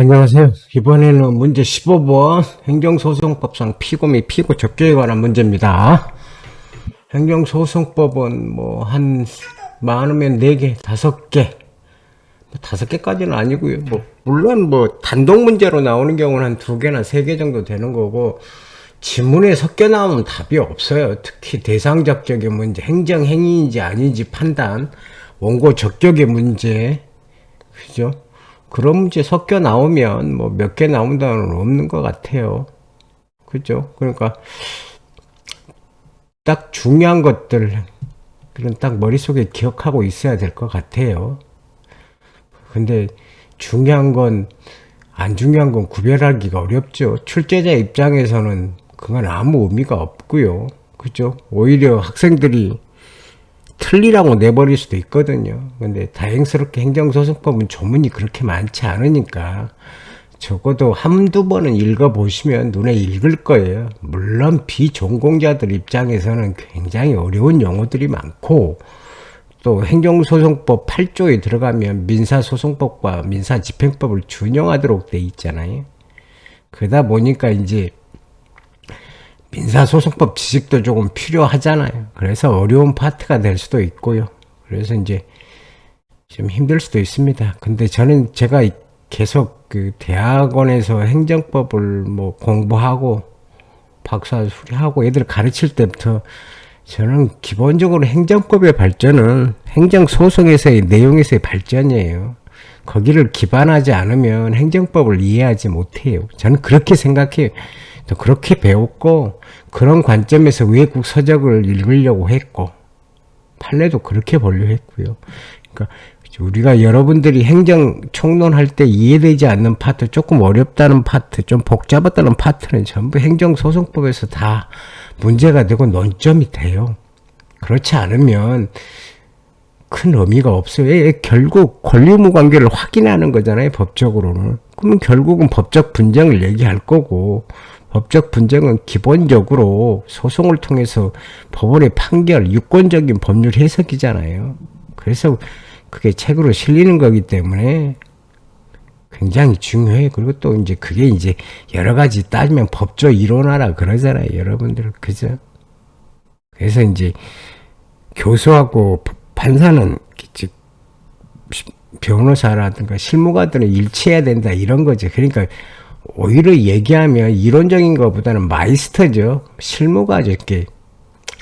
안녕하세요. 이번에는 문제 15번 행정소송법상 피고 및 피고 적격에 관한 문제입니다. 행정소송법은 뭐 한 많으면 4개, 5개, 뭐 5개까지는 아니고요. 뭐 물론 뭐 단독 문제로 나오는 경우는 한 2개나 3개 정도 되는 거고 지문에 섞여 나오면 답이 없어요. 특히 대상 적격의 문제, 행정 행위인지 아닌지 판단, 원고 적격의 문제, 그죠? 그런 문제 섞여 나오면 뭐 몇 개 나온다는 없는 것 같아요. 그죠? 그러니까 딱 중요한 것들 그런 딱 머릿속에 기억하고 있어야 될 것 같아요. 근데 중요한 건 안 중요한 건 구별하기가 어렵죠. 출제자 입장에서는 그건 아무 의미가 없고요. 그죠? 오히려 학생들이 틀리라고 내버릴 수도 있거든요. 근데 다행스럽게 행정소송법은 조문이 그렇게 많지 않으니까 적어도 한두 번은 읽어보시면 눈에 읽을 거예요. 물론 비전공자들 입장에서는 굉장히 어려운 용어들이 많고 또 행정소송법 8조에 들어가면 민사소송법과 민사집행법을 준용하도록 돼 있잖아요. 그러다 보니까 이제 민사소송법 지식도 조금 필요하잖아요. 그래서 어려운 파트가 될 수도 있고요. 그래서 이제 좀 힘들 수도 있습니다. 근데 저는 제가 계속 그 대학원에서 행정법을 뭐 공부하고 박사 수리하고 애들 가르칠 때부터 저는 기본적으로 행정법의 발전은 행정소송에서의 내용에서의 발전이에요. 거기를 기반하지 않으면 행정법을 이해하지 못해요. 저는 그렇게 생각해요. 또 그렇게 배웠고 그런 관점에서 외국 서적을 읽으려고 했고 판례도 그렇게 보려고 했고요. 그러니까 우리가 여러분들이 행정 총론할 때 이해되지 않는 파트, 조금 어렵다는 파트, 좀 복잡하다는 파트는 전부 행정소송법에서 다 문제가 되고 논점이 돼요. 그렇지 않으면 큰 의미가 없어요. 예, 결국 권리의무 관계를 확인하는 거잖아요, 법적으로는. 그러면 결국은 법적 분쟁을 얘기할 거고, 법적 분쟁은 기본적으로 소송을 통해서 법원의 판결, 유권적인 법률 해석이잖아요. 그래서 그게 책으로 실리는 거기 때문에 굉장히 중요해요. 그리고 또 이제 그게 이제 여러 가지 따지면 법조 이론하라 그러잖아요. 여러분들. 그죠? 그래서 이제 교수하고 판사는 즉 변호사라든가 실무가들은 일치해야 된다 이런 거죠. 그러니까 오히려 얘기하면 이론적인 것보다는 마이스터죠. 실무가죠. 이렇게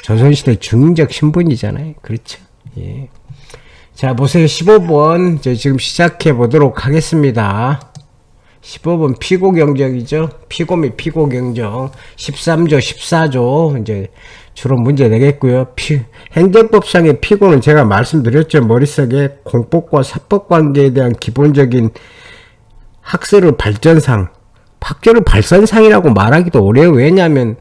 조선시대 중인적 신분이잖아요. 그렇죠. 예. 자, 보세요. 15번. 저 지금 시작해 보도록 하겠습니다. 15번 피고 경정이죠. 피고 및 피고 경정. 13조, 14조. 이제 주로 문제 내겠고요. 피, 행정법상의 피고는 제가 말씀드렸죠. 머릿속에 공법과 사법 관계에 대한 기본적인 학설의 발전상, 학교를 발전상이라고 말하기도 어려워요. 왜냐하면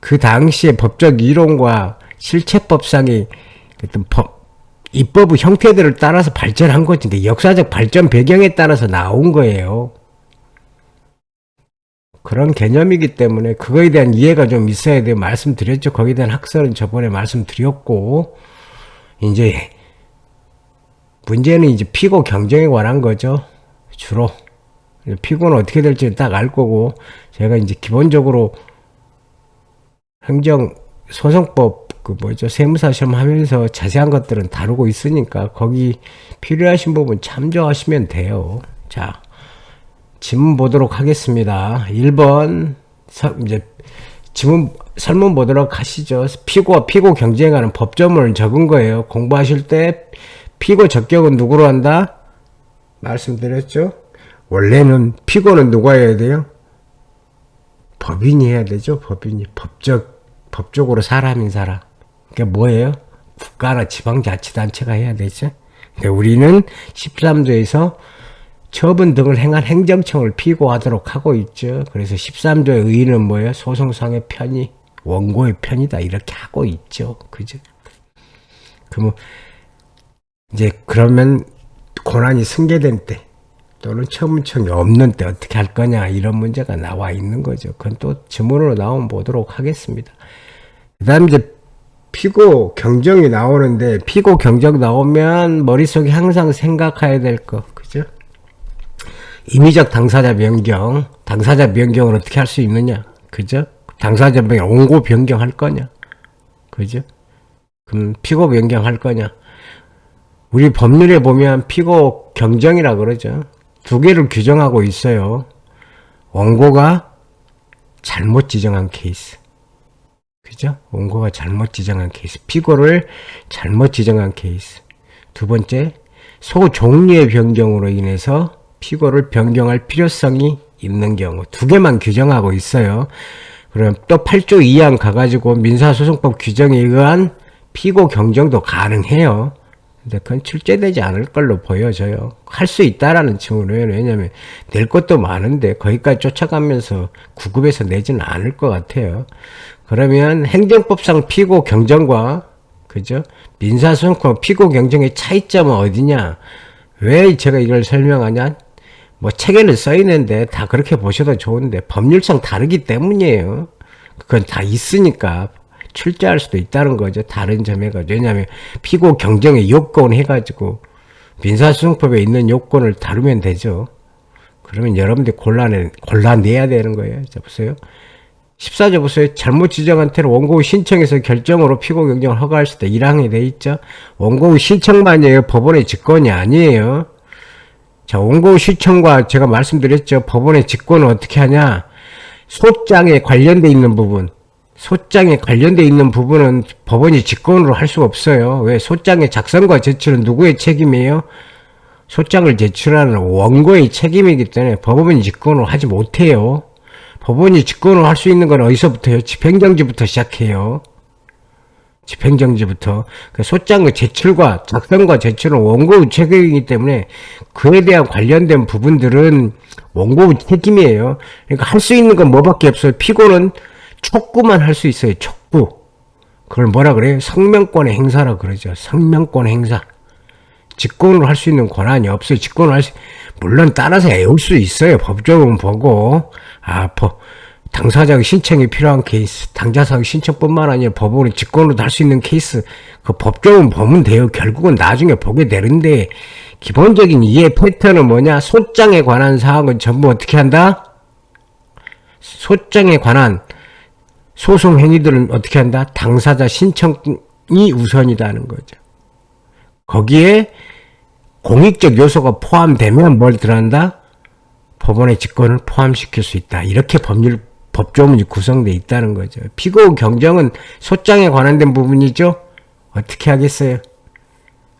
그 당시의 법적 이론과 실체법상의 어떤 법, 입법의 형태들을 따라서 발전한 거지. 근데 역사적 발전 배경에 따라서 나온 거예요. 그런 개념이기 때문에 그거에 대한 이해가 좀 있어야 돼요. 말씀드렸죠. 거기에 대한 학설은 저번에 말씀드렸고, 이제, 문제는 이제 피고 경쟁에 관한 거죠. 주로. 피고는 어떻게 될지 딱 알 거고, 제가 이제 기본적으로 행정 소송법 그 뭐죠 세무사 시험 하면서 자세한 것들은 다루고 있으니까 거기 필요하신 부분 참조하시면 돼요. 자, 지문 보도록 하겠습니다. 1번 서, 이제 지문 설문 보도록 하시죠. 피고와 피고 경쟁하는 법조문을 적은 거예요. 공부하실 때 피고 적격은 누구로 한다? 말씀드렸죠. 원래는 피고는 누가 해야 돼요? 법인이 해야 되죠. 법인이 법적 법적으로 사람인 사람. 그게 뭐예요? 국가나 지방자치단체가 해야 되죠. 그러니까 우리는 13조에서 처분 등을 행한 행정청을 피고하도록 하고 있죠. 그래서 13조의 의의는 뭐예요? 소송상의 편의, 원고의 편이다. 이렇게 하고 있죠. 그죠? 그러면 이제 그러면 고난이 승계된 때 또는 처분청이 없는 때 어떻게 할 거냐 이런 문제가 나와 있는 거죠. 그건 또 지문으로 나오면 보도록 하겠습니다. 그 다음 이제 피고 경정이 나오는데 피고 경정 나오면 머릿속에 항상 생각해야 될 거, 그죠? 임의적 당사자 변경, 당사자 변경을 어떻게 할 수 있느냐? 그죠? 당사자 변경, 원고 변경할 거냐? 그죠? 그럼 피고 변경할 거냐? 우리 법률에 보면 피고 경정이라 그러죠. 두 개를 규정하고 있어요. 원고가 잘못 지정한 케이스. 그죠? 원고가 잘못 지정한 케이스. 피고를 잘못 지정한 케이스. 두 번째, 소 종류의 변경으로 인해서 피고를 변경할 필요성이 있는 경우. 두 개만 규정하고 있어요. 그럼 또 8조 2항 가가지고 민사소송법 규정에 의한 피고 경정도 가능해요. 근데 그건 출제되지 않을 걸로 보여져요. 할 수 있다라는 층으로요. 왜냐면 낼 것도 많은데 거기까지 쫓아가면서 구급해서 내지는 않을 것 같아요. 그러면 행정법상 피고 경정과 그죠? 민사소송법 피고 경정의 차이점은 어디냐? 왜 제가 이걸 설명하냐? 뭐 책에는 써 있는데 다 그렇게 보셔도 좋은데 법률상 다르기 때문이에요. 그건 다 있으니까 출제할 수도 있다는 거죠. 다른 점에가 왜냐하면 피고 경정의 요건 해가지고 민사소송법에 있는 요건을 다루면 되죠. 그러면 여러분들이 골라내 골라내야 되는 거예요. 자 보세요. 14조 보세요. 잘못 지정한 태로 원고 후 신청에서 결정으로 피고 경정을 허가할 수도 1항에 돼 있죠. 원고 후 신청만이에요. 법원의 직권이 아니에요. 자, 원고 후 신청과 제가 말씀드렸죠. 법원의 직권은 어떻게 하냐? 소장에 관련돼 있는 부분, 소장에 관련돼 있는 부분은 법원이 직권으로 할 수가 없어요. 왜? 소장의 작성과 제출은 누구의 책임이에요? 소장을 제출하는 원고의 책임이기 때문에 법원이 직권으로 하지 못해요. 법원이 직권으로 할 수 있는 건 어디서부터요? 집행정지부터 시작해요. 집행정지부터 그 소장의 제출과 작성과 제출은 원고의 책임이기 때문에 그에 대한 관련된 부분들은 원고의 책임이에요. 그러니까 할 수 있는 건 뭐밖에 없어요. 피고는 촉구만 할 수 있어요. 촉구. 그걸 뭐라 그래요? 성명권의 행사라 그러죠. 성명권 행사. 직권으로 할 수 있는 권한이 없어요. 직권을 할 수, 물론 따라서 애울 수 있어요. 법조문 보고. 아, 법, 당사자의 신청이 필요한 케이스, 당사자의 신청뿐만 아니라 법원의 직권으로도 할수 있는 케이스, 그 법조문 보면 돼요. 결국은 나중에 보게 되는데, 기본적인 이해 패턴은 뭐냐? 소장에 관한 사항은 전부 어떻게 한다? 소장에 관한 소송 행위들은 어떻게 한다? 당사자 신청이 우선이다는 거죠. 거기에 공익적 요소가 포함되면 뭘 들어간다? 법원의 직권을 포함시킬 수 있다. 이렇게 법률 법조문이 구성되어 있다는 거죠. 피고 경정은 소장에 관한된 부분이죠. 어떻게 하겠어요?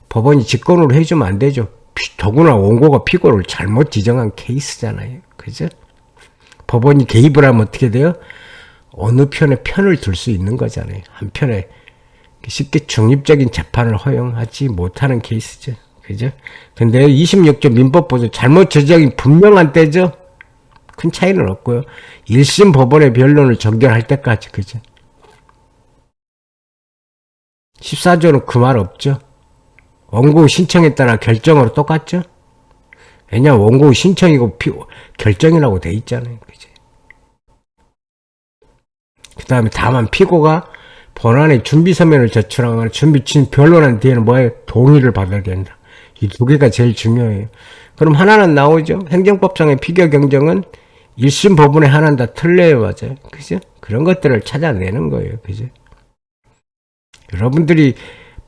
법원이 직권으로 해주면 안 되죠. 피- 더구나 원고가 피고를 잘못 지정한 케이스잖아요. 그죠? 법원이 개입을 하면 어떻게 돼요? 어느 편에 편을 들 수 있는 거잖아요. 한편에 쉽게 중립적인 재판을 허용하지 못하는 케이스죠. 그죠? 근데 26조 민법 보조 잘못 지정이 분명한 때죠? 큰 차이는 없고요. 1심 법원의 변론을 정결할 때까지, 그죠? 14조는 그 말 없죠? 원고 신청에 따라 결정으로 똑같죠? 왜냐, 원고 신청이고 피, 결정이라고 돼 있잖아요. 그죠? 그 다음에 다만 피고가 본안의 준비 서면을 제출하거나 준비 친 변론한 뒤에는 뭐에 동의를 받아야 된다. 이 두 개가 제일 중요해요. 그럼 하나는 나오죠. 행정법상의 피겨 경정은 1심 법원에 하나는 다 틀려요, 맞아요. 그죠? 그런 것들을 찾아내는 거예요. 그죠? 여러분들이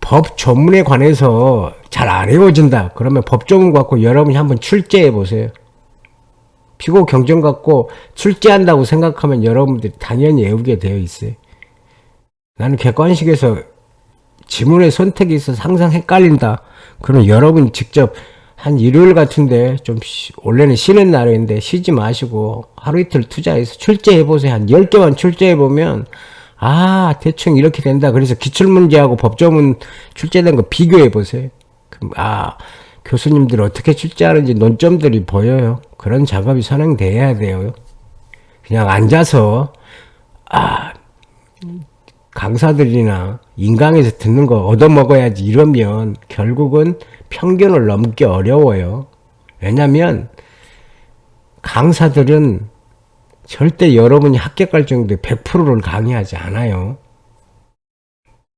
법 조문에 관해서 잘 안 외워진다. 그러면 법 조문 갖고 여러분이 한번 출제해 보세요. 피고 경정 갖고 출제한다고 생각하면 여러분들이 당연히 외우게 되어 있어요. 나는 객관식에서 지문의 선택이 있어서 항상 헷갈린다. 그럼 여러분 직접 한 일요일 같은데 좀 쉬- 원래는 쉬는 날인데 쉬지 마시고 하루 이틀 투자해서 출제해 보세요. 한 10개만 출제해 보면 아, 대충 이렇게 된다. 그래서 기출문제하고 법조문 출제된 거 비교해 보세요. 아, 교수님들 어떻게 출제하는지 논점들이 보여요. 그런 작업이 선행돼야 돼요. 그냥 앉아서 아, 강사들이나 인강에서 듣는 거 얻어먹어야지 이러면 결국은 편견을 넘기 어려워요. 왜냐면 강사들은 절대 여러분이 합격할 정도의 100%를 강의하지 않아요.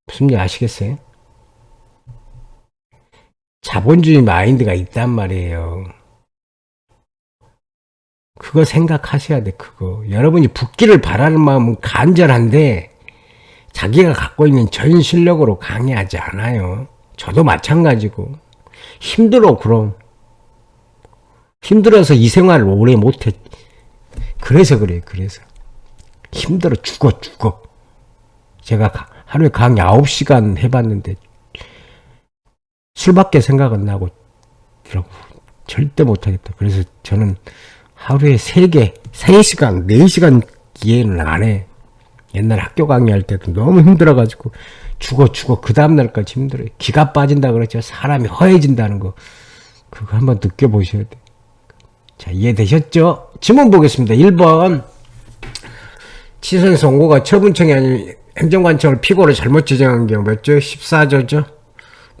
무슨 일 아시겠어요? 자본주의 마인드가 있단 말이에요. 그거 생각하셔야 돼, 그거. 여러분이 붙기를 바라는 마음은 간절한데, 자기가 갖고 있는 전 실력으로 강의하지 않아요. 저도 마찬가지고. 힘들어, 그럼. 힘들어서 이 생활을 오래 못해. 그래서 그래, 그래서. 힘들어 죽어, 죽어. 제가 가- 하루에 강의 9시간 해봤는데, 술밖에 생각 안 나고, 절대 못하겠다. 그래서 저는 하루에 3개, 3시간, 4시간 이해는 안 해. 옛날 학교 강의할 때도 너무 힘들어가지고, 죽어, 죽어. 그 다음날까지 힘들어요. 기가 빠진다 그랬죠. 사람이 허해진다는 거. 그거 한번 느껴보셔야 돼. 자, 이해되셨죠? 지문 보겠습니다. 1번. 치선에서 원고가 처분청이 아닌 행정관청을 피고로 잘못 지정한 경우 몇 조? 14조죠?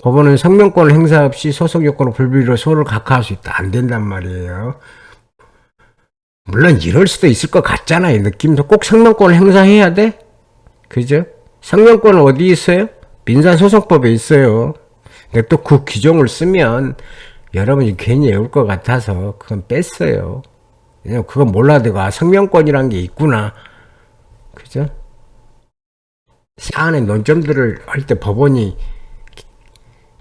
법원은 성명권을 행사 없이 소속 요건을 불비로 소를 각하할 수 있다. 안 된단 말이에요. 물론 이럴 수도 있을 것 같잖아요. 느낌도 꼭 성명권을 행사해야 돼? 그죠? 성명권은 어디 있어요? 민사소송법에 있어요. 근데 또 그 규정을 쓰면 여러분이 괜히 외울 것 같아서 그건 뺐어요. 왜냐면 그건 몰라도 아 성명권이란 게 있구나. 그죠? 사안의 논점들을 할 때 법원이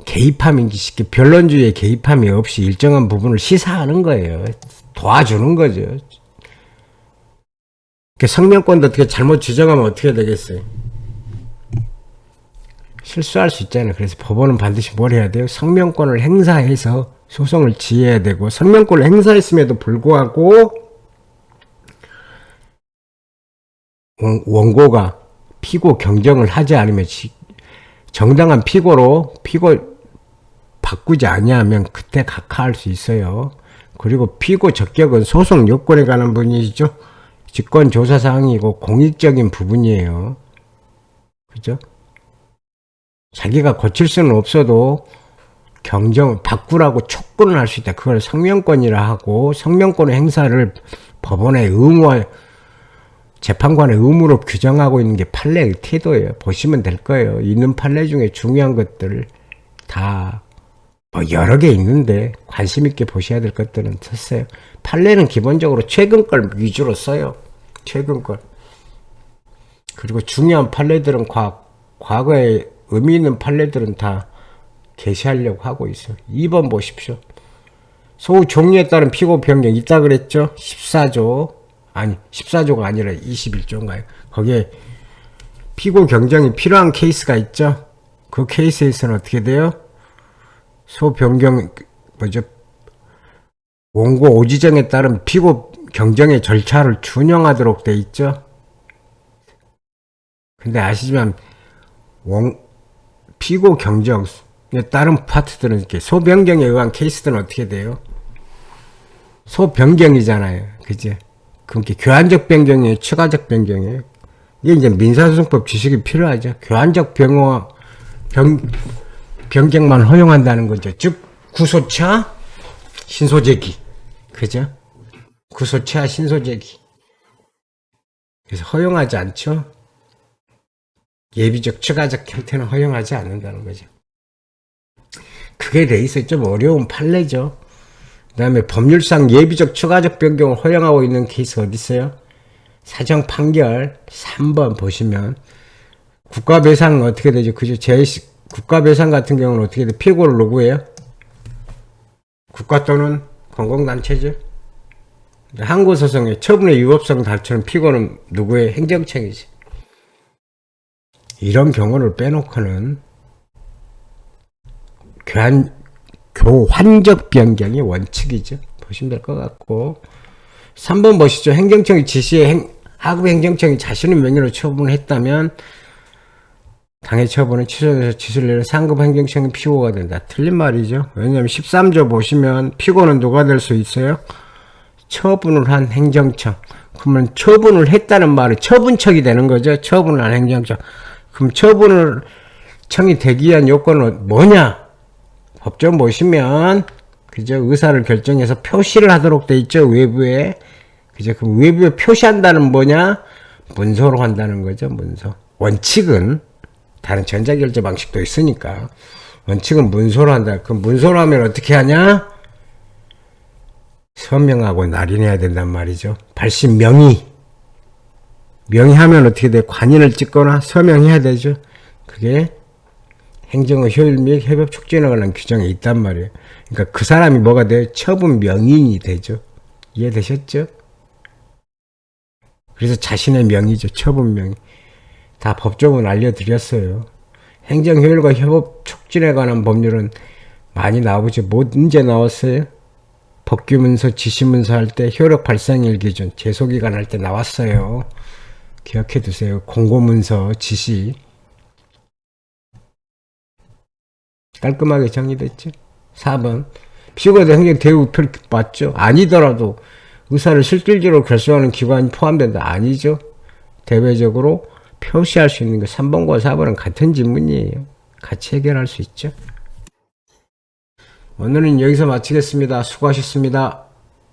개입함이 쉽게 변론주의에 개입함이 없이 일정한 부분을 시사하는 거예요. 도와주는 거죠. 그 성명권도 어떻게 잘못 지정하면 어떻게 되겠어요? 실수할 수 있잖아요. 그래서 법원은 반드시 뭘 해야 돼요? 성명권을 행사해서 소송을 지어야 되고 성명권을 행사했음에도 불구하고 원- 원고가 피고 경정을 하지 않으면 지- 정당한 피고로 피고 바꾸지 아니하면 그때 각하할 수 있어요. 그리고 피고 적격은 소송 요건에 관한 분이죠. 직권 조사 사항이고 공익적인 부분이에요. 그죠? 자기가 고칠 수는 없어도 경정 바꾸라고 촉구는 할수 있다. 그걸 성명권이라 하고 성명권의 행사를 법원의 의무와 재판관의 의무로 규정하고 있는 게 판례의 태도예요. 보시면 될 거예요. 있는 판례 중에 중요한 것들을 다 뭐 여러 개 있는데 관심 있게 보셔야 될 것들은 썼어요. 판례는 기본적으로 최근 걸 위주로 써요. 최근 걸. 그리고 중요한 판례들은 과, 과거에 의미 있는 판례들은 다 게시하려고 하고 있어요. 2번 보십시오. 소우 종류에 따른 피고 변경 있다 그랬죠? 14조. 아니, 14조가 아니라 21조인가요? 거기에 피고 경정이 필요한 케이스가 있죠? 그 케이스에서는 어떻게 돼요? 소 변경, 뭐죠? 원고 오지정에 따른 피고 경정의 절차를 준용하도록 돼 있죠? 근데 아시지만, 원, 피고 경정에 따른 파트들은 이렇게 소 변경에 의한 케이스들은 어떻게 돼요? 소 변경이잖아요. 그죠? 그게 교환적 변경이에요, 추가적 변경이에요. 이게 이제 민사소송법 지식이 필요하죠. 교환적 병호, 병, 변경만 허용한다는 거죠. 즉, 구소차, 신소재기. 그죠? 구소차, 신소재기. 그래서 허용하지 않죠. 예비적, 추가적 형태는 허용하지 않는다는 거죠. 그게 레이스에 좀 어려운 판례죠. 그 다음에 법률상 예비적 추가적 변경을 허용하고 있는 케이스 어디 있어요? 사정 판결 3번 보시면 국가배상은 어떻게 되죠? 그죠? 제 국가배상 같은 경우는 어떻게 돼? 피고를 누구예요? 국가 또는 공공단체죠. 항고소송의 처분의 유법성 달처는 피고는 누구의 행정청이지. 이런 경우를 빼놓고는 교환 교환적 변경이 원칙이죠. 보시면 될 것 같고 3번 보시죠. 행정청이 지시에 행, 하급 행정청이 자신의 명의로 처분을 했다면 당해 처분은 취소돼서 지시를 내는 상급 행정청이 피고가 된다. 틀린 말이죠. 왜냐하면 13조 보시면 피고는 누가 될 수 있어요? 처분을 한 행정청. 그러면 처분을 했다는 말은 처분청이 되는 거죠. 처분을 한 행정청. 그럼 처분을 청이 되기 위한 요건은 뭐냐? 법정 보시면 그죠 의사를 결정해서 표시를 하도록 돼 있죠 외부에 그죠 그 외부에 표시한다는 뭐냐 문서로 한다는 거죠 문서 원칙은 다른 전자결제 방식도 있으니까 원칙은 문서로 한다 그럼 문서로 하면 어떻게 하냐 서명하고 날인해야 된단 말이죠. 발신 명의. 명의하면 어떻게 돼? 관인을 찍거나 서명해야 되죠. 그게 행정의 효율 및 협업 촉진에 관한 규정이 있단 말이에요. 그러니까 그 사람이 뭐가 돼요? 처분 명인이 되죠. 이해되셨죠? 그래서 자신의 명의죠. 처분 명의. 다 법조문 알려드렸어요. 행정 효율과 협업 촉진에 관한 법률은 많이 나오죠. 뭐 문제 나왔어요? 법규 문서, 지시 문서 할 때 효력 발생일 기준, 제소 기간 할 때 나왔어요. 기억해 두세요. 공고 문서, 지시. 깔끔하게 정리됐죠? 4번. 피고대 행정 대우 표 맞죠? 아니더라도 의사를 실질적으로 결정하는 기관이 포함된다. 아니죠? 대외적으로 표시할 수 있는 거 3번과 4번은 같은 질문이에요. 같이 해결할 수 있죠? 오늘은 여기서 마치겠습니다. 수고하셨습니다.